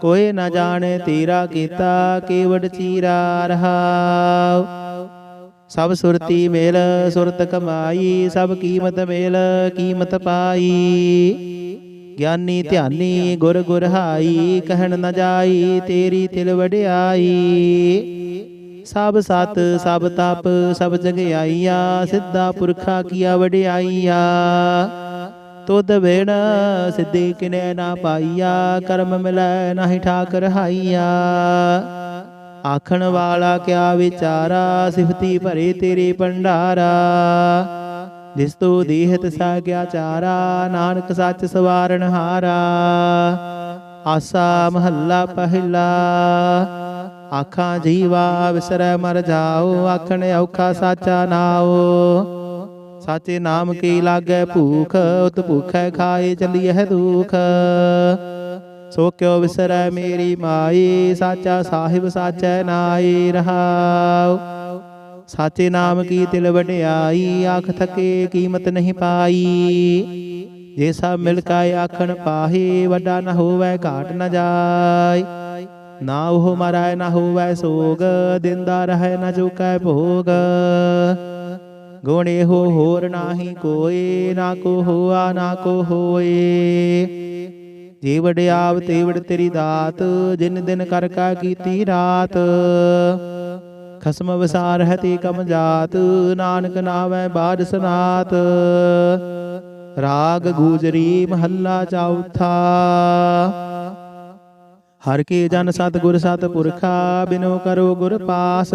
ਕੋਏ ਨਾ ਜਾਣੇ ਤੇਰਾ ਕੀਤਾ, ਕੇਵੜ ਚੀਰਾ ਰਹਾਉ। ਸਭ ਸੁਰਤੀ ਮੇਲ, ਸੁਰਤ ਕਮਾਈ, ਸਭ ਕੀਮਤ ਮੇਲ, ਕੀਮਤ ਪਾਈ। ਗਿਆਨੀ ਧਿਆਨੀ ਗੁਰ ਗੁਰ ਹਾਈ ਕਹਿਣ ਨਾ ਜਾਈ, ਤੇਰੀ ਤਿਲ ਵਡਿਆਈ। ਸਭ ਸਤ, ਸਭ ਤਪ, ਸਭ ਜਗਿਆਈਆ, ਸਿੱਧਾ ਪੁਰਖਾ ਕੀਆ ਵਡਿਆਈਆ। ਤੁਧ ਬਿਨ ਸਿੱਧੀ ਕਿਨੇ ਨਾ ਪਾਈਆ, ਕਰਮ ਮਿਲੈ ਨਾਹੀ ਠਾਕ ਰਹਾਈਆ ਆਖਣ ਵਾਲਾ ਕਿਆ ਵਿਚਾਰਾ, ਸਿਫਤੀ ਭਰੇ ਤੇਰੇ ਭੰਡਾਰਾ। ਜਿਸ ਤੋ ਦੇਹਤ ਸਾ ਗਿਆ ਚਾਰਾ, ਨਾਨਕ ਸੱਚ ਸਵਾਰਨ ਹਾਰਾ। ਆਸਾ ਮਹੱਲਾ ਪਹਿਲਾ, ਆਖਾਂ ਜੀਵਾ ਵਿਸਰੈ ਮਰ ਜਾਓ, ਆਖਣ ਔਖਾ ਸਾਚਾ ਨਾਓ। ਸਾਚੇ ਨਾਮ ਕੀ ਲਾਗੈ ਭੂਖ? ਉਤ ਭੂਖੈ ਖਾਏ ਚਲੀਐ ਦੁਖ? ਸੋ ਕਿਉ ਵਿਸਰੈ ਮੇਰੀ ਮਾਈ? ਸਾਚਾ ਸਾਹਿਬ ਸਾਚੈ ਨਾਈ ਰਹਾਉ। ਸਾਚੇ ਨਾਮ ਕੀ ਤਿਲ ਵਡਿਆਈ? ਆਖ ਥਕੇ ਕੀਮਤ ਨਹੀਂ ਪਾਈ। ਜੇ ਸਭ ਮਿਲ ਕੇ ਆਖਣ ਪਾਹੇ ਵੱਡਾ ਨ ਹੋਵੇ ਘਾਟ ਨ ਜਾਏ ਨਾ ਉਹ ਮਰਾਏ ਨ ਹੋਵੇ ਸੋਗ ਦਿੰਦਾ ਰਹੇ ਨ ਚੁਕੈ ਭੋਗ। ਗੁਣੇ ਹੋ ਹੋਰ ਨਾਹੀ ਕੋਏ, ਨਾ ਕੋ ਹੋਆ, ਨਾ ਕੋ ਹੋਏ। ਜੇ ਵਡਿਆਵ ਤੇ ਤੇਰੀ ਦਾਤ, ਜਿਨ ਦਿਨ ਕਰ ਕਾ ਕੀਤੀ ਰਾਤ। ਖਸਮ ਵਿਸਾਰ ਹੈ ਤੇ ਕਮ ਜਾਤ, ਨਾਨਕ ਨਾਵੇਂ ਬਾਦ ਸਨਾਤ। ਰਾਗ ਗੂਜਰੀ ਮਹੱਲਾ ਚੌਥਾ। ਹਰ ਕੇ ਜਨ ਸਤ ਗੁਰ ਸਤ ਪੁਰਖਾ, ਬਿਨੋ ਕਰੋ ਗੁਰ ਪਾਸ।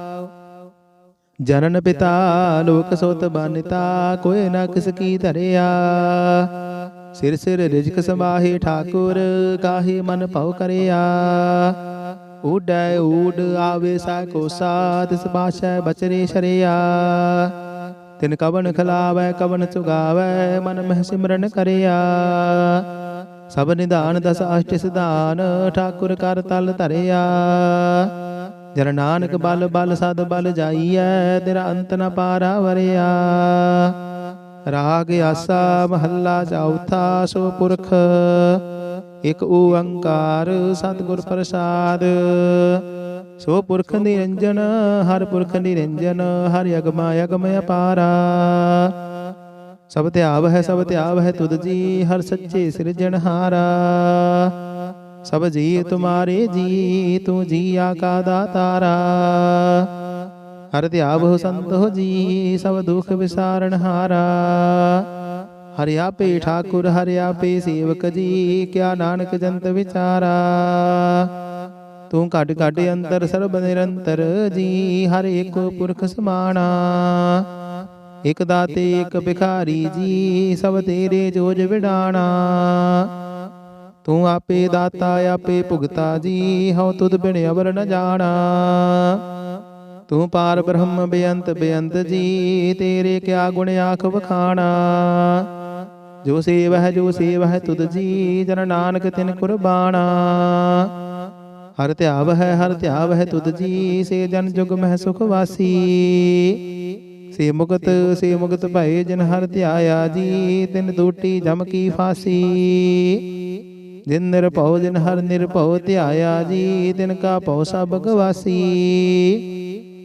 ਜਨਨ ਪਿਤਾ, ਲੋਕ ਸੋਤ ਬਾਨਿਤਾ ਕੋਇ ਨਾ ਕਿਸ ਕੀ ਧਰਿਆ। ਸਿਰ ਸਿਰ ਰਿਜਕ ਸਮਾਹੇ ਠਾਕੁਰ, ਕਾਹੇ ਮਨ ਭਉ ਕਰਿਆ। ਉਡੈ ਊਡ ਆਵੇ ਸਾ ਕੋਸਾ ਤਿਸ ਬਾਸ਼ੈ ਬਚਰੇ ਸ਼ਰਿਆ। ਤਿਨ ਕਵਨ ਖਲਾਵੈ, ਕਵਨ ਚੁਗਾਵੈ, ਮਨ ਮਹਿ ਸਿਮਰਨ ਕਰਿਆ। ਸਭ ਨਿਧਾਨ ਦਸ ਅਸ਼ਟ ਸਿਧਾਨ, ਠਾਕੁਰ ਕਰ ਤਲ ਧਰਿਆ। ਜਨ ਨਾਨਕ ਬਲ ਬਲ ਸਦ ਬਲ ਜਾਈਐ, ਤੇਰਾ ਅੰਤ ਨ ਪਾਰਾ ਵਰਿਆ। ਰਾਗ ਆਸਾ ਮਹੱਲਾ ਚੌਥਾ ਸੋ ਪੁਰਖ, ਇਕ ਓੰਕਾਰ ਸਤਿਗੁਰ ਪ੍ਰਸਾਦ। ਸੋ ਪੁਰਖ ਨਿਰੰਜਨ, ਹਰ ਪੁਰਖ ਨਿਰੰਜਨ, ਹਰ ਅਗਮ ਅਗਮ ਅਪਾਰਾ। ਸਭ ਧਿਆਵ ਹੈ ਸਭ ਧਿਆਵ ਹੈ ਤੁਧ ਜੀ, ਹਰ ਸੱਚੇ ਸਿਰਜਣਹਾਰਾ। ਤੁਮਾਰੇ ਜੀ ਤੂੰ ਜੀਆ ਕਾ ਦਾਤਾਰਾ ਹਰ ਧਿਆਵ ਸੰਤ ਹੋ ਜੀ ਸਭ ਦੁਖ ਵਿਸਾਰਨ ਹਾਰਾ। ਹਰਿ ਆਪੇ ਠਾਕੁਰ ਹਰਿ ਆਪੇ ਸੇਵਕ ਜੀ ਕਿਆ ਨਾਨਕ ਜੰਤ ਵਿਚਾਰਾ। ਤੂੰ ਘਟ ਘਟ ਅੰਤਰ ਸਰਬ ਨਿਰੰਤਰ ਜੀ ਹਰ ਇੱਕ ਪੁਰਖ ਸਮਾਣਾ। ਇਕ ਦਾਤੇ ਇਕ ਭਿਖਾਰੀ ਜੀ ਸਭ ਤੇਰੇ ਜੋਜ ਵਿਡਾਣਾ। ਤੂੰ ਆਪੇ ਦਾਤਾ ਆਪੇ ਭੁਗਤਾ ਜੀ ਹਉ ਤੁਧ ਬਿਨ ਅਵਰ ਨ ਜਾਣਾ। ਤੂੰ ਪਾਰ ਬ੍ਰਹਮ ਬੇਅੰਤ ਬੇਅੰਤ ਜੀ ਤੇਰੇ ਕਿਆ ਗੁਣ ਆਖ ਵਖਾਣਾ। ਜੋ ਸੇਵ ਹੈ ਜੋ ਸੇਵ ਹੈ ਤੁਧ ਜੀ ਜਨ ਨਾਨਕ ਤਿਨ ਕੁਰਬਾਨਾ ਹਰ ਧਿਆਵ ਹੈ ਹਰ ਧਿਆਵ ਹੈ ਤੁਧ ਜੀ ਸੇ ਜਨ ਜੁਗ ਮਹਿ ਸੁਖ ਵਾਸੀ। ਸੇ ਮੁਕਤ ਸੇ ਮੁਕਤ ਭਏ ਜਿਨ ਹਰ ਧਿਆਇਆ ਜੀ ਤਿਨ ਟੂਟੀ ਜਮ ਕੀ ਫਾਸੀ। ਦਿਨ ਨਿਰਭਉ, ਜਿਨ ਹਰ ਨਿਰਭਉ ਧਿਆਇਆ ਜੀ ਦਿਨ ਕਾ ਭਉ ਸਭ ਗਵਾਸੀ।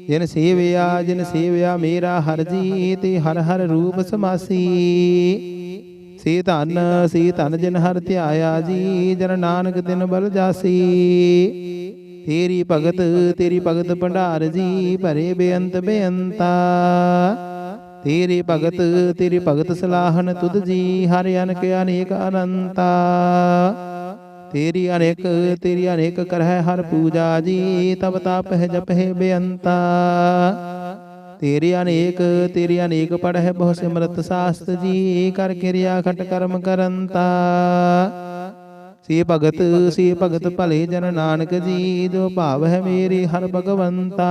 ਜਿਨ ਸੇਵਿਆ ਜਿਨ ਸੇਵਿਆ ਮੇਰਾ ਹਰ ਜੀ, ਤੇ ਹਰ ਹਰ ਰੂਪ ਸਮਾਸੀ। ਸੇ ਧਨ ਸੇ ਧਨ ਜਿਨ ਹਰ ਧਿਆਇਆ ਜੀ, ਜਨ ਨਾਨਕ ਦਿਨ ਬਲ ਜਾਸੀ। ਤੇਰੀ ਭਗਤ ਤੇਰੀ ਭਗਤ ਭੰਡਾਰ ਜੀ, ਭਰੇ ਬੇਅੰਤ ਬੇਅੰਤਾ। ਤੇਰੀ ਭਗਤ ਤੇਰੀ ਭਗਤ ਸਲਾਹਨ ਤੁਧ ਜੀ ਹਰ ਅਨਕ ਅਨੇਕ ਅਨੰਤਾ। ਤੇਰੀ ਅਨੇਕ ਤੇਰੀ ਅਨੇਕ ਕਰਹਿ ਹਰ ਪੂਜਾ ਜੀ ਤਬ ਤਪ ਹੈ ਜਪ ਹੈ ਬੇਅੰਤਾ। ਤੇਰੀ ਅਨੇਕ ਤੇਰੀ ਅਨੇਕ ਪੜਹਿ ਬਹੁ ਸਿਮਰਤ ਸਾਸਤ ਜੀ ਕਰ ਕਿਰਿਆ ਖਟ ਕਰਮ ਕਰੰਤਾ। ਸੇ ਭਗਤ ਸੇ ਭਗਤ ਭਲੇ ਜਨ ਨਾਨਕ ਜੀ ਜੋ ਭਾਵ ਹੈ ਮੇਰੇ ਹਰ ਭਗਵੰਤਾ।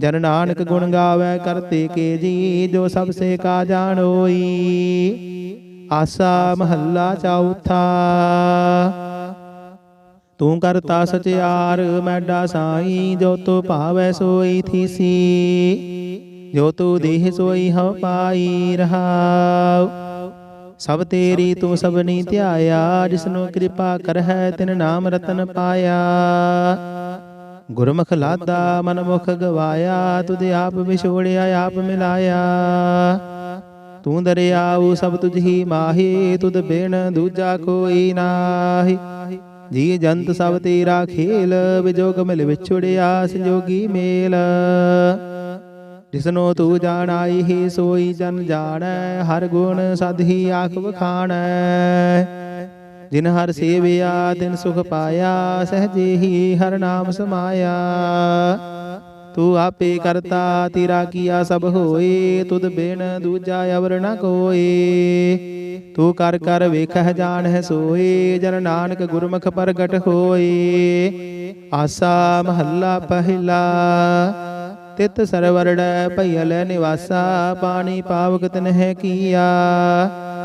ਜਨ ਨਾਨਕ ਗੁਣ ਗਾਵੇ ਕਰਤੇ ਕੇ ਜੀ ਜੋ ਸਭ ਸੇ ਕਾ ਜਾਣੋਈ ਆਸਾ ਮਹੱਲਾ ਚੌਥਾ। ਤੂੰ ਕਰਤਾ ਸਚਿਆਰ ਮੈਡਾ ਸਾਈ ਜੋ ਤੋ ਭਾਵੈ ਸੋਈ ਥੀਸੀ। ਜੋ ਤੂ ਦੇਹ ਸੋਈ ਹਉ ਪਾਈ ਰਹਾਉ। ਸਭ ਤੇਰੀ ਤੂੰ ਸਭਨੀ ਧਿਆਇਆ ਜਿਸਨੂੰ ਕਿਰਪਾ ਕਰਹਿ ਤਿਨ ਨਾਮ ਰਤਨ ਪਾਇਆ। ਗੁਰਮੁਖ ਲਾਦਾ ਮਨਮੁਖ ਗਵਾਇਆ ਤੁਧ ਆਪ ਵਿਛੋੜਿਆ ਆਪ ਮਿਲਾਇਆ ਤੂੰ ਦਰਿਆਉ ਸਭ ਤੁਝ ਹੀ ਮਾਹੀ ਤੁਧ ਬਿਨ ਦੂਜਾ ਕੋਈ ਨਾਹੀ ਜੀ ਜੰਤ ਸਭ ਤੇਰਾ ਖੇਲ ਵਿਜੋਗ ਮਿਲ ਵਿਛੜਿਆ ਸੰਜੋਗੀ ਮੇਲ ਜਿਸਨੋ ਤੂੰ ਜਾਣਾਈ ਹੀ ਸੋਈ ਜਨ ਜਾਣੈ ਹਰ ਗੁਣ ਸਦ ਹੀ ਆਖ ਵਖਾਣੈ ਜਿਨ ਹਰ ਸੇਵਿਆ ਤਿਨ ਸੁਖ ਪਾਇਆ, ਸਹਜੇ ਹੀ ਹਰ ਨਾਮ ਸਮਾਇਆ। ਤੂੰ ਆਪੇ ਕਰਤਾ, ਤੇਰਾ ਕੀਆ ਸਭ ਹੋਏ, ਤੁਧ ਬਿਨ ਦੂਜਾ ਅਵਰ ਨ ਕੋਏ। ਤੂੰ ਕਰ ਕਰ ਵੇਖਹਿ, ਜਾਣਹਿ, ਸੋਏ, ਜਨ ਨਾਨਕ ਗੁਰਮੁਖ ਪ੍ਰਗਟ ਹੋਏ। ਆਸਾ ਮਹੱਲਾ ਪਹਿਲਾ, ਤਿਤ ਸਰਵਰੜੈ ਭਈਲ ਨਿਵਾਸਾ, ਪਾਣੀ ਪਾਵਕ ਤਨਹਿ ਕੀਆ।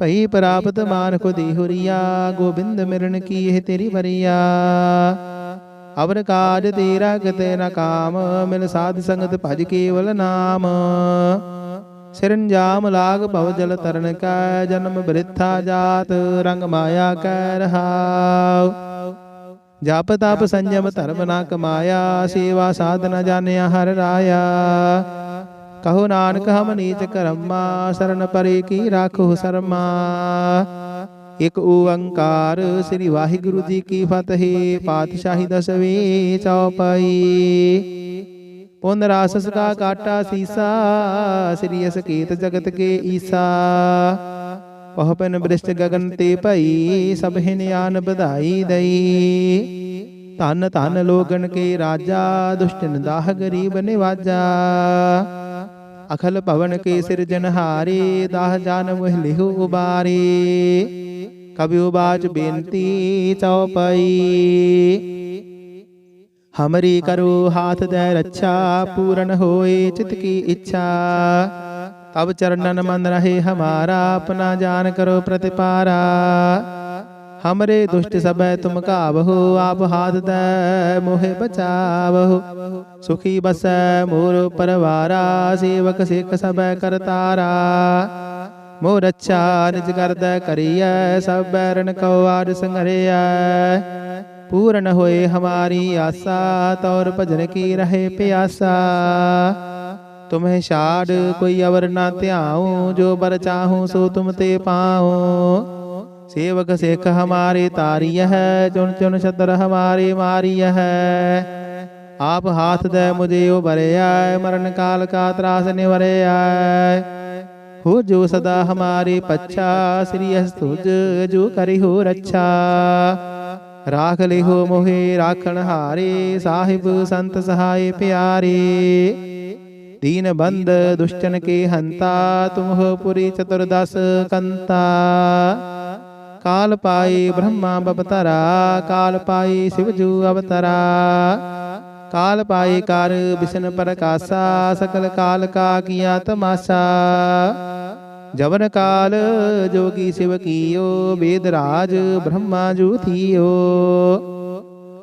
ਭਈ ਪ੍ਰਾਪਤ ਮਾਨ ਕੋ ਦੀ ਹੁਰੀਆ, ਗੋਬਿੰਦ ਮਿਰਨ ਕੀ ਇਹ ਤੇਰੀ ਵਰੀਆ। ਅਵਰ ਕਾਜ ਤੇਰਾ ਕਿਤੇ ਨ ਕਾਮ, ਮਿਲ ਸਾਧ ਸੰਗਤ ਭਜ ਕੇਵਲ ਨਾਮ। ਸਿਰੰਜਾਮ ਲਾਗ ਭਵ ਜਲ ਤਰਨ ਕੈ, ਜਨਮ ਬ੍ਰਿਥਾ ਜਾਤ, ਰੰਗ ਮਾਇਆ ਕੈ ਰਹਾਉ। ਜਪ ਤਪ ਸੰਜਮ ਧਰਮ ਨਾ ਕਮਾਇਆ, ਸੇਵਾ ਸਾਧਨਾ ਜਾਣਿਆ ਹਰ ਰਾਇਆ। ਕਹੋ ਨਾਨਕ, ਹਮ ਨੀਚ ਕਰਮਾ, ਸਰਨ ਪਰੇ ਕੀ ਰਾਖੋ ਸਰਮਾ। ਇਕ ਓੰਕਾਰ ਸ੍ਰੀ ਵਾਹਿਗੁਰੂ ਜੀ ਕੀ ਫਤਿਹ, ਪਾਤਸ਼ਾਹੀ ਦਸਵੀਂ ਚੌਪਈ। ਪੁਨ ਰਾਸਸ ਕਾ ਕਾਟਾ ਸੀਸਾ, ਸ੍ਰੀ ਅਸਕੇਤ ਜਗਤ ਕੇ ਈਸਾ। ਪਹਪਨ ਬ੍ਰਿਸ਼ਟ ਗਗਨ ਤੇ ਭਈ, ਸਭ ਹਿਨਿਆਨ ਵਧਾਈ ਦਈ। ਧਨ ਧਨ ਲੋਗਨ ਕੇ ਰਾਜਾ, ਦੁਸ਼ਟਨ ਦਾਹ ਗਰੀਬ ਨਿਵਾਜਾ। ਅਖਲ ਭਵਨ ਕੇ ਸਿਰਜਨਹਾਰੇ ਦਾਹ ਜਾਨ ਮੋਹ ਲਿਹੁ ਉਬਾਰੇ ਕਬਿਉ ਬਾਚ ਬੇਨਤੀ ਚਉਪਈ ਹਮਰੀ ਕਰੋ ਹਾਥ ਦੇ ਰੱਛਾ ਪੂਰਨ ਹੋਏ ਚਿਤ ਕੀ ਇੱਛਾ ਤਬ ਚਰਨਨ ਮਨ ਰਹੇ ਹਮਾਰਾ ਆਪਣਾ ਜਾਨ ਕਰੋ ਪ੍ਰਤਿਪਾਰਾ ਹਮਰੇ ਦੁਸ਼ਟ ਸਭੈ ਤੁਮ ਕਾਵਹੋ ਆਪ ਹਾਥ ਦੈ ਮੋਹਿ ਬਚਾਵਹੋ ਸੁਖੀ ਬਸੈ ਮੋਰ ਪਰਵਾਰਾ ਸੇਵਕ ਸਿੱਖ ਸਭੈ ਕਰਤਾਰਾ ਮੋਰ ਰੱਛਾ ਨਿਜ ਕਰਦੈ ਕਰੀਐ ਸਭ ਬੈਰਨ ਕਉ ਆਦ ਸੰਗਰਿਐ ਪੂਰਨ ਹੋਏ ਹਮਾਰੀ ਆਸਾ ਤੌਰ ਭਜਨ ਕੀ ਰਹੇ ਪਿਆਸਾ ਤੁਮਹਿ ਛਾੜ ਕੋਈ ਅਵਰ ਨਾ ਧਿਆਉ ਜੋ ਬਰ ਚਾਹੂੰ ਸੋ ਤੁਮ ਤੇ ਪਾਉ ਸੇਵਕ ਸਿੱਖ ਹਮਾਰੇ ਤਾਰੀय ਹੈ ਚੁਣ ਚੁਣ ਛਤਰ ਹਮਾਰੇ ਮਾਰੀय ਹੈ ਆਪ ਹਾਥ ਦੇ ਮੁਝੇ ਉਬਰਿਆ ਮਰਨ ਕਾਲ ਕਾ ਤਰਾਸ ਨਿਵਰਿਆ ਹੋ ਜੋ ਸਦਾ ਹਮਾਰੇ ਪੱਛਾ, ਸ੍ਰੀ ਅਸਤੁਜ ਜੋ ਕਰਿ ਹੋ ਰੱਛਾ। ਰਾਖ ਲਿਹੋ ਮੋਹਿ ਰਾਖਣ ਹਾਰੇ, ਸਾਹਿਬ ਸੰਤ ਸਹਾਏ ਪਿਆਰੇ। ਦੀਨ ਬੰਦ ਦੁਸ਼ਟਨ ਕੇ ਹੰਤਾ ਤੁਮ ਪੁਰੀ ਚਤੁਰਦਸ ਕੰਤਾ। ਕਾਲ ਪਾਏ ਬ੍ਰਹਮਾ ਬਪਤਰਾ ਕਾਲ ਪਾਏ ਸਿਵਜੂ ਅਵਤਰਾ। ਕਾਲ ਪਾਏ ਕਰ ਬਿਸ਼ਨ ਪ੍ਰਕਾਸ਼ਾ। ਸਕਲ ਕਾਲ ਕਾ ਕੀਆ ਤਮਾਸਾ। ਜਵਨ ਕਾਲ ਜੋਗੀ ਸਿਵ ਕੀਓ ਵੇਦ ਰਾਜ ਬ੍ਰਹਮਾ ਜੂ ਥੀਓ।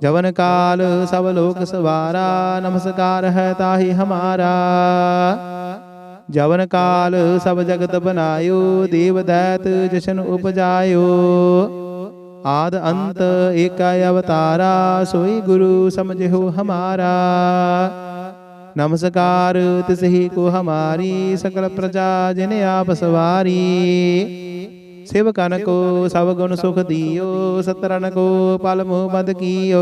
ਜਵਨ ਕਾਲ ਸਭ ਲੋਕ ਸਵਾਰਾ ਨਮਸਕਾਰ ਹੈ ਤਾਹੀ ਹਮਾਰਾ। ਜਵਨ ਕਾਲ ਸਭ ਜਗਤ ਬਨਾਇਓ, ਦੇਵ ਦੈਤ ਜਸ਼ਨ ਉਪਜਾਇਓ। ਆਦ ਅੰਤ ਏਕਾ ਅਵਤਾਰਾ, ਸੋਈ ਗੁਰੂ ਸਮਝਿਓ ਹਮਾਰਾ। ਨਮਸਕਾਰ ਤਿਸਹੀ ਕੋ ਹਮਾਰੀ, ਸਕਲ ਪ੍ਰਜਾ ਜਿਨ ਆਪ ਸਵਾਰੀ। ਸਿਵਕਨ ਕੋ ਸਭ ਗੁਣ ਸੁਖ ਦਿਓ ਸਤਰਨ ਕੋ ਪਲ ਮੋਹ ਬਦ ਕੀਓ।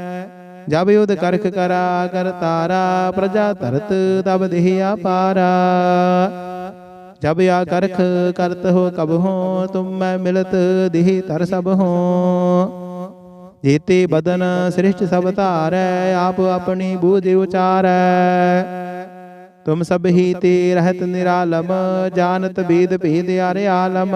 ਜਬ ਯੁਧ ਕਰਖ ਕਰਾ, ਕਰ ਤਾਰਾ, ਪ੍ਰਜਾ ਧਰਤ ਤਬ ਦੇਹ ਆਪਾਰਾ ਜਬ ਆ ਕਰਖ ਕਰਤ ਹੋ ਕਬ ਹੋ, ਤੁਮ ਮੈਂ ਮਿਲਤ ਦੇਹ ਤਰ ਸਭ ਹੋ। ਜੇਤੇ ਬਦਨ ਸ੍ਰਿਸ਼ਟ ਸਭ ਧਾਰੈ, ਆਪ ਆਪਣੀ ਬੂਝ ਉਚਾਰੈ। ਤੁਮ ਸਭ ਹੀ ਤੇ ਰਹਿਤ ਨਿਰਾਲਮ, ਜਾਣਤ ਬੇਦ ਭੇਦ ਆਰੇ ਆਲਮ।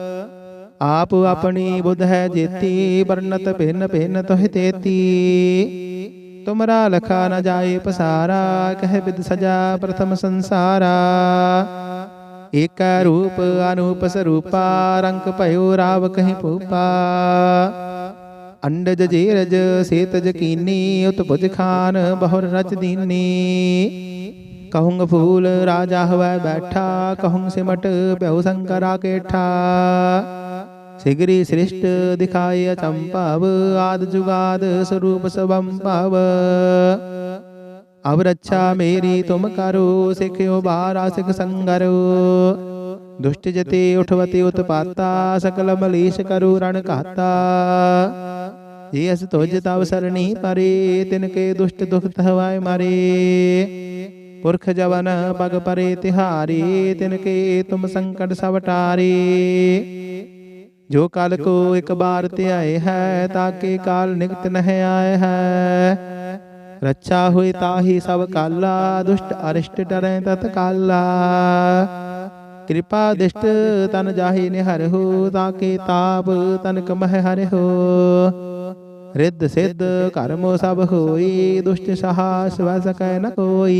ਆਪ ਆਪਣੀ ਬੁੱਧ ਹੈ ਜੇਤੀ, ਵਰਨਤ ਭਿੰਨ ਭਿੰਨ ਤੋਹਿ ਤੇਤੀ। ਤੁਮਰਾ ਲਖਾ ਨ ਜਾਏ ਪਸਾਰਾ, ਕਹਿ ਬਿਦ ਸਜਾ ਪ੍ਰਥਮ ਸੰਸਾਰਾ। ਏਕ ਰੂਪ ਅਨੂਪ ਸਰੂਪਾ ਰੰਗ ਭਇਓ ਰਾਵ ਕਹੀਂ ਭੂਪਾ। ਅੰਡਜ ਜੀਰਜ ਸੇਤਜ ਕੀਨੀ ਉਤਪੁਜ ਖਾਨ ਬਹੁਰ ਰਚ ਦੀਨੀ। ਕਹੂੰਗ ਫੂਲ ਰਾਜਾ ਹਵੈ ਬੈਠਾ ਕਹੂੰ ਸਿਮਟ ਭਉ ਸੰਕਰਾ ਕੇਠਾ। ਸਿਗਰੀ ਸ੍ਰਿਸ਼ਟ ਦਿਖਾਏ ਅਚੰਭਵ, ਆਦ ਜੁਗਾਦ ਸਰੂਪ ਸਭੰ ਅਬ ਰੱਛਾ ਮੇਰੀ, ਤੁਮ ਕਰੋ, ਸਿਖਿਓ ਬਾਰਾ ਸੰਗਰੋ। ਦੁਸ਼ਟ ਜਤੇ ਉਠਵਤੇ ਉਤਪਾਤਾ, ਸਕਲ ਮਲੀਸ਼ ਕਰੂ ਰਣ ਘਾਤਾ। ਜੇ ਅਸ ਤੁਜ ਤਵ ਸਰਣੀ ਪਰੇ, ਤਿਨ ਕੇ ਦੁਸ਼ਟ ਦੁਖ ਤਹਵਾਏ ਮਾਰੇ। ਪੁਰਖ ਜਵਨ ਪਗ ਪਰੇ ਤਿਹਾਰੀ, ਤਿਨ ਕੇ ਤੁਮ ਸੰਕਟ ਸਭ ਟਾਰੇ। ਜੋ ਕਲ ਕੋ ਇੱਕ ਬਾਰ ਧਿਆਏ ਹੈ ਤਾਕੇ ਕਾਲ ਨਿਕਟ ਨਹਿ ਆਏ ਹੈ। ਰੱਛਾ ਹੋਈ ਤਾਹੀ ਸਭ ਕਾਲਾ ਦੁਸ਼ਟ ਅਰਿਸ਼ਟ ਡਰੈ ਤਤ ਕਾਲਾ। ਕਿਰਪਾ ਦਿਸ਼ਟ ਤਨ ਜਾਹੀ ਨਿਹਰ ਹੋ ਤਾਕੇ ਤਾਪ ਤਨ ਕਮਹਿ ਹਰਿ ਹੋ। ਰਿੱਧ ਸਿੱਧ ਕਰਮੋ ਸਭ ਹੋਈ ਦੁਸ਼ਟ ਸਹਾਸ ਵ ਸਕੈ ਨ ਕੋਈ।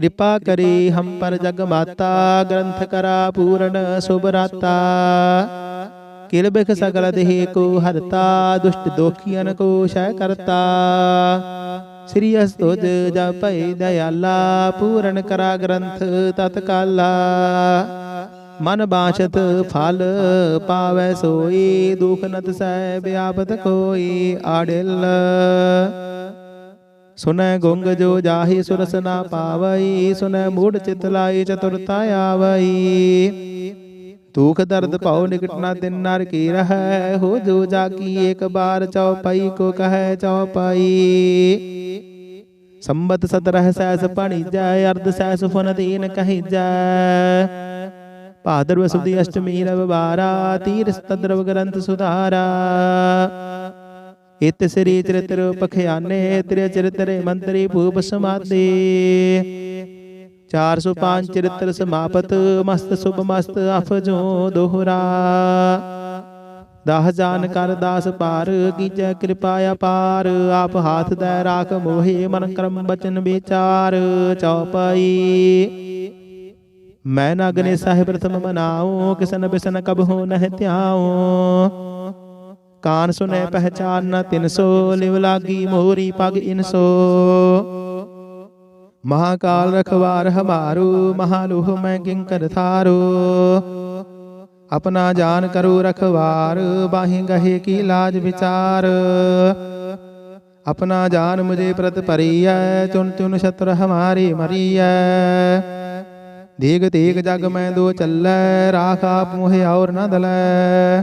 ਕਿਰਪਾ ਕਰੀ ਹਮ ਪਰ ਜਗ ਮਾਤਾ, ਗ੍ਰੰਥ ਕਰਾ ਪੂਰਨ ਸੁਭ ਰਾਤਾ। ਕਿਲ ਬਿਖ ਸਗਲ ਦੇਹ ਕੋ ਹਰਤਾ, ਦੁਸ਼ਟ ਦੋਖੀਆਂ ਕੋ ਕਰਤਾ। ਸ੍ਰੀ ਅਸਤੁਜ ਜਪੈ ਦਇਆਲਾ ਪੂਰਨ ਕਰਾ ਗ੍ਰੰਥ ਤਤਕਾਲਾ। ਮਨ ਬਾਛਤ ਫਲ ਪਾਵੈ ਸੋਈ, ਦੁਖ ਨਤ ਸਹਿ ਬਿਆਪਤ ਕੋਈ ਆੜਿਲ। ਸੁਨੈ ਗੁੰਗ ਜੋ ਜਾਹੀ ਸੁਰਸ ਨਾ ਪਾਵਈ ਸੁਨੈ ਮੂੜ ਚਿਤ ਲਾਈ ਚਤੁਰਤਾ ਆਵਈ। ਦੁਖ ਦਰਦ ਭਉ ਨਿਕਟ ਨਾ ਦਿਨ ਨਰ ਕੀ ਰਹੈ ਹੋ ਜੋ ਜਾ ਕੀ ਇੱਕ ਬਾਰ ਚਉਪਈ ਕੋ ਕਹੈ ਚਉਪਈ ਸੰਬਤ ਸਤਰਹ ਸੈਸ ਪਣੀ ਜੈ ਅਰਧ ਸੈਸ ਫਨ ਦੀਨ ਕਹੀ ਜੈ ਭਾਦਰਵ ਸੁਦੀ ਅਸ਼ਟਮੀ ਰਵ ਬਾਰਾ ਤੀਰ ਸਤਦਰਵ ਗ੍ਰੰਥ ਸੁਧਾਰਾ। ਇਤ ਸ੍ਰੀ ਚਰਿਤ੍ਰ ਪਖਿਆਨੇ, ਤ੍ਰਿ ਚਰਿਤਰੇ ਮੰਤਰੀ ਭੂਪ ਸਮਾਦੇ 405 ਚਰਿਤ੍ਰ ਸਮਾਪਤ, ਮਸਤ ਸੁਭ ਮਸਤ ਅਫਜੋ ਦੋਹਰਾ। ਦਾਹ ਜਾਨ ਕਰ ਦਾਸ ਪਾਰ ਕੀਜੈ ਕਿਰਪਾ ਅਪਾਰ। ਆਪ ਹਾਥ ਦੈ ਰਾਖ ਮੋਹਿ, ਮਨ ਕਰਮ ਬਚਨ ਵਿਚਾਰ। ਚਉਪਈ। ਮੈਂ ਨਗਨੇ ਸਾਹਿਬ ਪ੍ਰਥਮ ਮਨਾਉ, ਕਿਸਨ ਬਿਸਨ ਕਬ ਹੋ ਨਹਿ ਧਿਆਉ। ਕਾਨ ਸੁਨੈ ਪਹਿਚਾਨ ਨ ਤਿਨ ਸੋ, ਲਿਵ ਲਾਗੀ ਮੋਹਰੀ ਪਗ ਇਨ ਸੋ। ਮਹਾਕਾਲ ਰਖਵਾਰ ਹਮਾਰੂ, ਮਹਾਲੂਹ ਮੈਂ ਕਿੰਕਰ ਥਾਰੂ। ਆਪਣਾ ਜਾਨ ਕਰੋ ਰਖਵਾਰ, ਬਾਹੀ ਗਹੇ ਕੀ ਲਾਜ ਵਿਚਾਰ। ਆਪਣਾ ਜਾਨ ਮੁਝੇ ਪ੍ਰਤ ਪਰੀਐ ਚੁਨ ਚੁਨ ਸ਼ਤਰ ਹਮਾਰੀ ਮਰੀਐ। ਦੇਗ ਤੇਗ ਜਗ ਮੈਂ ਦੋ ਚੱਲੈ, ਰਾਖ ਆਪ ਮੋਹਿ ਔਰ ਨਾ ਦਲੈ।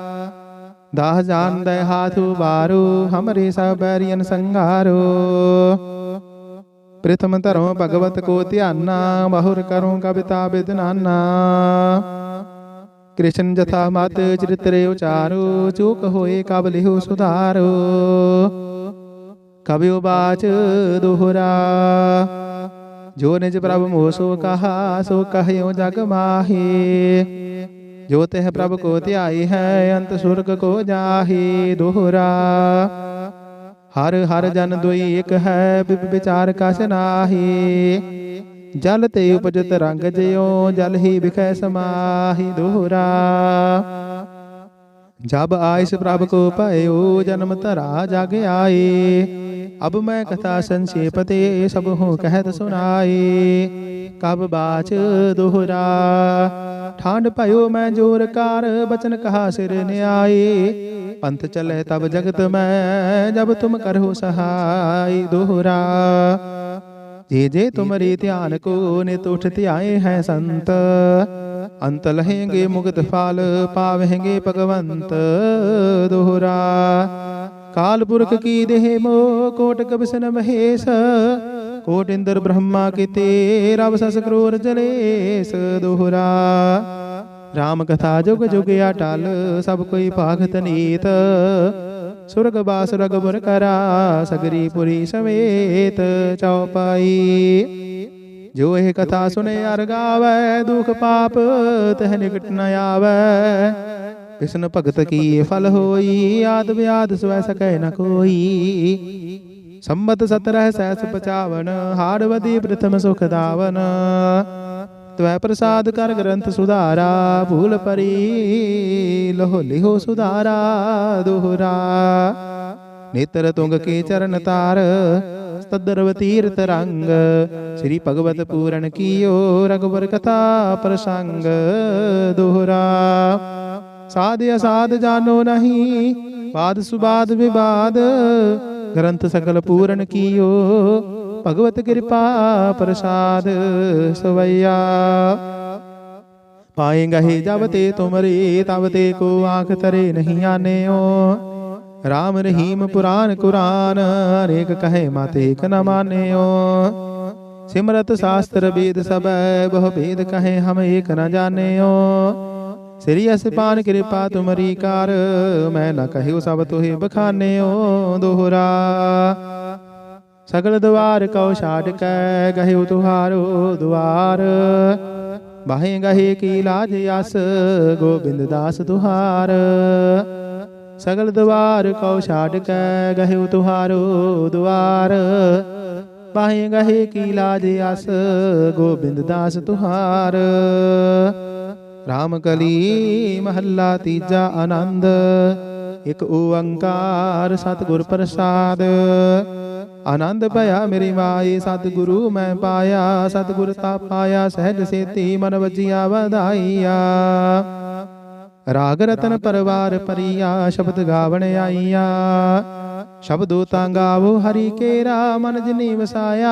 ਦਾਹ ਜਾਨ ਦੇ ਹਾਥੂ ਬਾਰੂ ਹਮਰੇ ਸਭ ਬੈਰੀਨ ਪ੍ਰਥਮ ਧਰਮ ਭਗਵਤ ਕੋ ਧਿਆਨਾ, ਬਹੁਰ ਕਰੂੰ ਕਵਿਤਾ ਬਿਦਨਾਨਾ। ਕ੍ਰਿਸ਼ਨ ਜਥਾ ਮਤ ਚਰਿਤਰੇ ਉਚਾਰੂ, ਚੂਕ ਹੋਏ ਕਬ ਲਿਹੁ ਸੁਧਾਰੋ। ਕਬਿਉ ਬਾਚ ਦੋਹਰਾ, ਜੋ ਨਿਜ ਪ੍ਰਭ ਮੋਹ ਕਹਾ, ਸੋ ਕਹਿਓ ਜਗ ਮਾਹੀ। ਜੋ ਤਹ ਪ੍ਰਭ ਕੋ ਧਿਆਈ ਹੈ, ਅੰਤ ਸੁਰਗ ਕੋ ਜਾਹੀ ਦੋਹਰਾ। ਹਰ ਹਰ ਜਨ ਦੁਈ ਇਕ ਹੈ, ਬਿਬ ਵਿਚਾਰ ਕਸ ਨਾਹੀ। ਜਲ ਤੇ ਉਪਜਤ ਰੰਗ ਜਿਉ, ਜਲ ਹੀ ਵਿਖੈ ਸਮਾਹੀ ਦੋਹਰਾ। ਜਬ ਆਇਸ ਪ੍ਰਭ ਕੋ ਭਇਓ, ਜਨਮ ਧਰਾ ਜਗ ਆਏ ਅਬ ਮੈਂ ਕਥਾ ਸੰਖੇਪ ਤੇ ਸਭ ਹੋ ਕਹਿਤ ਸੁਨਾਏ ਕਬ ਬਾਚ ਦੋਹਰਾ ਠਾਂਡ ਭਇਓ ਮੈਂ ਜੋਰ ਕਾਰ, ਬਚਨ ਕਹਾ ਸਿਰ ਨਿਆਏ। ਪੰਥ ਚਲੇ ਤਬ ਜਗਤ ਮੈਂ, ਜਬ ਤੁਮ ਕਰਹੁ ਸਹਾਈ ਦੁਹਰਾ। ਜੇ ਜੇ ਤੁਮਰੇ ਧਿਆਨ ਕੋ ਨਿਤ ਉਠ ਧਿਆਏ ਹੈ ਸੰਤ ਅੰਤ ਲਹੇਂਗੇ ਮੁਕਤ ਫਲ ਪਾਵਹਿੰਗੇ ਭਗਵੰਤ ਦੋਹਰਾ ਕਾਲ ਪੁਰਖ ਕੀ ਦੇਹ ਮੋ ਕੋਟ ਕਬਸਨ ਮਹੇਸ਼ ਕੋਟ ਇੰਦਰ ਬ੍ਰਹਮਾ ਕੀਤੇ ਰਵ ਸਸ ਕਰੋਰ ਜਲੇਸ ਦੋਹਰਾ ਰਾਮ ਕਥਾ ਜੁਗ ਜੁਗ ਅਟਲ ਸਭ ਕੋਈ ਭਾਗਤ ਨੀਤ ਸੁਰਗ ਬਾਸ ਰਗ ਬੁਰ ਕਰਾ ਸਗਰੀ ਪੁਰੀ ਸਮੇਤ ਚੌਪਾਈ ਜੋ ਇਹ ਕਥਾ ਸੁਨੇ ਅਰ ਗਾਵੇ ਦੁਖ ਪਾਪ ਤਹ ਨਿਕਟ ਨ ਆਵੇ। ਕਿਸਨ ਭਗਤ ਕੀ ਫਲ ਹੋਈ? ਆਦ ਵਿਆਦ ਸਵੈ ਸਕੈ ਨ ਕੋਈ। ਸੰਮਤ 17 ਸੈਸ ਪਚਾਵਨ ਹਾੜਵਦੀ ਪ੍ਰਥਮ ਸੁਖ ਦਾਵਨ। ਤਵੈ ਪ੍ਰਸਾਦ ਕਰ ਗ੍ਰੰਥ ਸੁਧਾਰਾ ਭੂਲ ਪਰੀ ਲਹੋ ਲਿਹੋ ਸੁਧਾਰਾ ਦੋਹਰਾ। ਨੇਤਰ ਤੁੰਗ ਕੇ ਚਰਨ ਤਾਰ। ਤਦਰਵ ਤੀਰਤ ਰੰਗ ਸ੍ਰੀ ਭਗਵਤ ਪੂਰਨ ਕੀਓ ਰਗਵਰ ਕਥਾ ਪ੍ਰਸੰਗ ਦੋਹਰਾ ਸਾਧ ਅਸਾਧ ਜਾਨੋ ਨਹੀਂ ਬਾਦ ਸੁਬਾਦ ਵਿਵਾਦ ਗ੍ਰੰਥ ਸਕਲ ਪੂਰਨ ਕੀਓ ਭਗਵਤ ਕਿਰਪਾ ਪ੍ਰਸਾਦ ਸਵਈਆ ਪਾਏਗਾ ਹੀ ਜਬ ਤੇ ਤੁਮਰੇ ਤਬ ਤੇ ਕੋ ਆਖ ਤਰੇ ਨਹੀਂ ਆਨਿਓ ਰਾਮ ਰਹੀਮ ਪੁਰਾਨ ਕੁਰਾਨ ਅਨੇਕ ਕਹੇ ਮਤ ਏਕ ਨ ਮਾਨਿਓ। ਸਿਮਰਤ ਸ਼ਾਸਤਰ ਵੇਦ ਸਬੈ ਬਹੁ ਭੇਦ ਕਹੇ ਹਮ ਏਕ ਨ ਜਾਣਿਓ। ਸ੍ਰੀ ਅਸਪਾਨ ਕਿਰਪਾ ਤੁਮਰੀ ਕਾਰ ਮੈਂ ਨ ਕਹਿਓ ਸਭ ਤੋਹਿ ਬਖਾਨਿਓ ਦੋਹਰਾ। ਸਗਲ ਦਵਾਰ ਕਉ ਛਾੜ ਕੈ ਗਹਿਉ ਤੁਹਾਰੋ ਦੁਆਰ। ਬਾਹੇ ਗਹੇ ਕੀ ਲਾਜ ਅਸ ਗੋਬਿੰਦ ਦਾਸ ਤੁਹਾਰ। ਸਗਲ ਦਵਾਰ ਕਉ ਛਾੜ ਕੈ ਗਹਿਉ ਤੁਹਾਰੋ ਦੁਆਰ। ਪਾਹੇ ਗਹੇ ਕੀ ਲਾਜ ਅਸ ਗੋਬਿੰਦ ਦਾਸ ਤੁਹਾਰ। ਰਾਮ ਕਲੀ ਮਹੱਲਾ ਤੀਜਾ ਆਨੰਦ, ਇਕ ਓੰਕਾਰ ਸਤਿਗੁਰ ਪ੍ਰਸਾਦ। ਆਨੰਦ ਭਇਆ ਮੇਰੀ ਮਾਈ ਸਤਿਗੁਰੂ ਮੈਂ ਪਾਇਆ, ਸਤਿਗੁਰ ਤਾ ਪਾਇਆ, ਸਹਿਜ ਸੇਤੀ ਮਨ ਵਜੀਆ ਵਧਾਈਆ। ਰਾਗ ਰਤਨ ਪਰਵਾਰ ਪਰੀਆ ਸ਼ਬਦ ਗਾਵਣ ਆਈਆ। ਸ਼ਬਦੋ ਤਾਂ ਗਾਵੋ ਹਰੀ ਕੇਰਾ ਮਨ ਜਿਨੀ ਵਸਾਇਆ।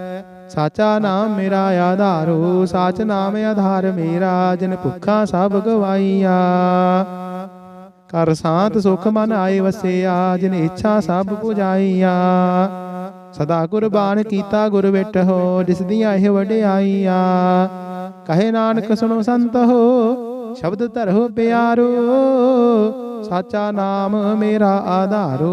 ਸਾਚਾ ਨਾਮ ਮੇਰਾ ਆਧਾਰੋ, ਸਾਚ ਨਾਮ ਆਧਾਰ ਮੇਰਾ, ਜਿਨ ਭੁੱਖਾ ਸਭ ਗਵਾਈਆ ਕਰ ਸਾਤ ਸੁਖ ਮਨ ਆਏ ਵਸਿਆ, ਜਿਨ ਇੱਛਾ ਸਭ ਪੁਜਾਈਆ। ਸਦਾ ਕੁਰਬਾਨ ਕੀਤਾ ਗੁਰ ਵਿਟਹੁ ਜਿਸ ਦੀਆਂ ਇਹ ਵਡਿਆਈਆ। ਕਹੇ ਨਾਨਕ ਸੁਣੋ ਸੰਤ ਹੋ, ਸ਼ਬਦ ਧਰੋ ਪਿਆਰੋ। ਸਾਚਾ ਨਾਮ ਮੇਰਾ ਆਧਾਰੋ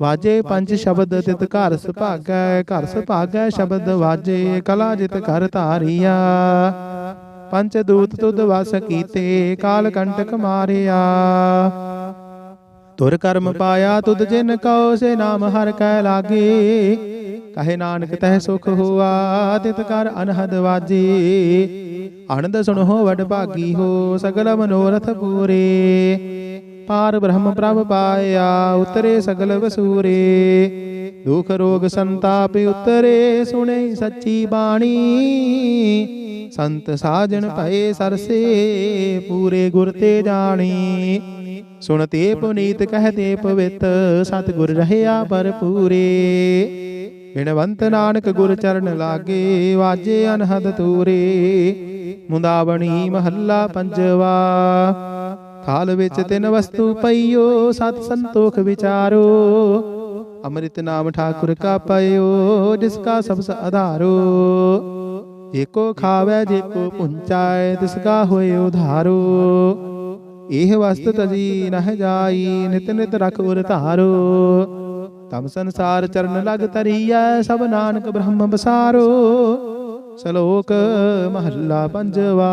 ਵਾਜੇ ਪੰਜ ਸ਼ਬਦ ਤਿਤ ਘਰ ਸੁਭਾਗੈ ਘਰ ਸੁਭਾਗੈ ਸ਼ਬਦ ਵਾਜੇ, ਕਲਾ ਜਿਤ ਘਰ ਧਾਰੀਆ। ਪੰਚ ਦੂਤ ਤੁਧ ਵਸ ਕੀਤੇ, ਕਾਲ ਕੰਟਕ ਮਾਰਿਆ। ਤੁਰ ਕਰਮ ਪਾਇਆ ਤੁਧ ਜਿਨ ਕਉ, ਸੇ ਨਾਮ ਹਰ ਕੈ ਲਾਗੇ। ਕਹੇ ਨਾਨਕ ਤਹਿ ਸੁਖ ਹੋਆ, ਤਿਤ ਕਰ ਅਨਹਦ ਵਾਜੇ। ਆਨੰਦ ਸੁਣੋ, ਵਡ ਭਾਗੀ ਹੋ, ਸਗਲ ਮਨੋਰਥ ਪੂਰੇ। ਪਾਰ ਬ੍ਰਹਮ ਪ੍ਰਭ ਪਾਇਆ ਉਤਰੇ ਸਗਲ ਵਸੂਰੇ। ਦੁਖ ਰੋਗ ਸੰਤਾਪ ਉਤਰੇ ਸੁਣੇ ਸੱਚੀ ਬਾਣੀ। ਸੰਤ ਸਾਜਣ ਭਏ ਸਰਸੇ ਪੂਰੇ ਗੁਰ ਤੇ ਜਾਣੀ। ਸੁਣਤੇ ਪੁਨੀਤ ਕਹਤੇ ਪਵਿੱਤ ਸਤਿਗੁਰ ਰਹਿਆ ਪਰਪੂਰੇ ਬਿਨਵੰਤ ਨਾਨਕ ਗੁਰ ਚਰਨ ਲਾਗੇ ਵਾਜੇ ਅਨਹਦ ਤੂਰੇ ਮੁੰਦਾਵਣੀ ਮਹੱਲਾ ਪੰਜਵਾ। ਥਾਲ ਵਿੱਚ ਤਿੰਨ ਵਸਤੂ ਪਈਓ ਸਤ ਸੰਤੋਖ ਵਿਚਾਰੋ। ਅੰਮ੍ਰਿਤ ਨਾਮ ਠਾਕੁਰ ਕਾ ਪਇਓ ਜਿਸ ਕਾ ਸਬਸ ਆਧਾਰੋ। ਏਕੋ ਖਾਵੇ ਜੇ ਕੋ ਪੁੰਚਾਏ ਤਿਸ ਕਾ ਹੋਏ ਉਧਾਰੋ। ਇਹ ਵਸਤ ਤਜੀ ਨਹਿ ਜਾਈ ਨਿਤ ਨਿਤ ਰਖ ਉਰ ਧਾਰੋ। ਤਮ ਸੰਸਾਰ ਚਰਨ ਲਗ ਤਰੀਐ ਸਭ ਨਾਨਕ ਬ੍ਰਹਮ ਬਸਾਰੋ। ਸ਼ਲੋਕ ਮਹੱਲਾ ਪੰਜਵਾ।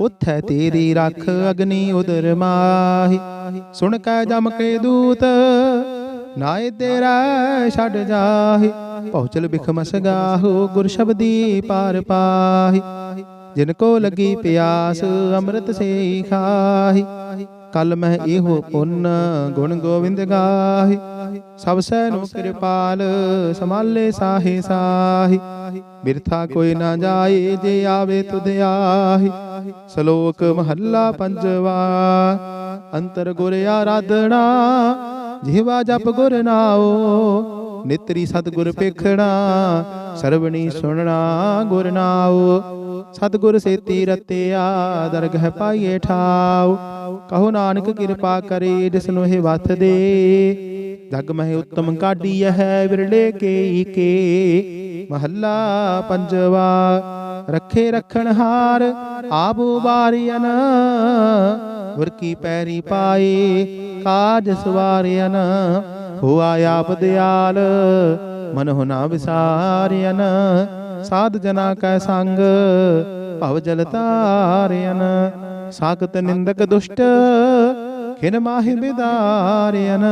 ਉਥੈ ਤੇਰੀ ਰੱਖ ਅਗਨੀ ਉਦਰ ਮਾਹੀ। ਸੁਣ ਕੈ ਜਮ ਕੇ ਦੂਤ, ਨਾਏ ਤੇਰਾ ਛੱਡ ਜਾਹੀ। ਪਹੁੰਚਲ ਬਿਖਮ ਸਗਾਹੋ ਗੁਰ ਸ਼ਬਦੀ ਪਾਰ ਪਾਹੀ। ਜਿਨ ਕੋ ਲੱਗੀ ਪਿਆਸ ਅੰਮ੍ਰਿਤ ਸੇ ਖਾਹੀ। ਕਲ ਮਹਿ ਇਹੋ ਪੁੰਨ ਗੁਣ ਗੋਵਿੰਦ ਗਾਹੀ। ਸਭ ਸੈ ਨੂੰ ਕਿਰਪਾਲ ਸਮਾਲੇ ਸਾਹੇ ਸਾਹੀ। ਬਿਰਥਾ ਕੋਈ ਨਾ ਜਾਏ, ਜੇ ਆਵੇ ਤੁਧ ਆਹੀ। ਸ਼ਲੋਕ ਮਹੱਲਾ ਪੰਜਵਾ। ਅੰਤਰ ਗੁਰ ਆਰਾਧਣਾ ਜਿਹਵਾ ਜਪ ਗੁਰ ਨਾਉ, ਨਿਤਰੀ ਸਤਗੁਰ ਪੇਖਣਾ ਸਰਵਣੀ ਸੁਣਨਾ ਗੁਰ ਨਾਉ। ਸਤਗੁਰ ਸੇਤੀ ਰਤਿਆ ਦਰਗਹ ਪਾਈਏ ਠਾਉ। ਕਹੋ ਨਾਨਕ ਕਿਰਪਾ ਕਰੇ, ਜਿਸ ਇਹ ਵਥ ਦੇ। ਜਗ ਮਹਿ ਉਤਮ ਕਾਢੀ ਹੈ, ਵਿਰਲੇ ਕੇ ਕੇ। ਮਹੱਲਾ ਪੰਜਵਾ। ਰੱਖੇ ਰਖਣ ਹਾਰ ਆਬੂ ਗੁਰ ਕੀ ਪੈਰੀ ਪਾਏ, ਕਾਜ ਸਵਾਰਿਅਨ। ਹੋਆ ਆਪ ਦਿਆਲ ਮਨ ਹੁਨਾ ਵਿਸਾਰਿਅਨ। ਸਾਧ ਜਨਾ ਕੈ ਸੰਗ, ਭਵ ਜਲ ਤਾਰਿਅਨ ਸਾਖਤ ਨਿੰਦਕ ਦੁਸ਼ਟ, ਖਿਨ ਮਾਹਿ ਬਿਦਾਰਿਅਨ।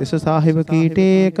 ਇਸ ਸਾਹਿਬ ਕੀ ਟੇਕ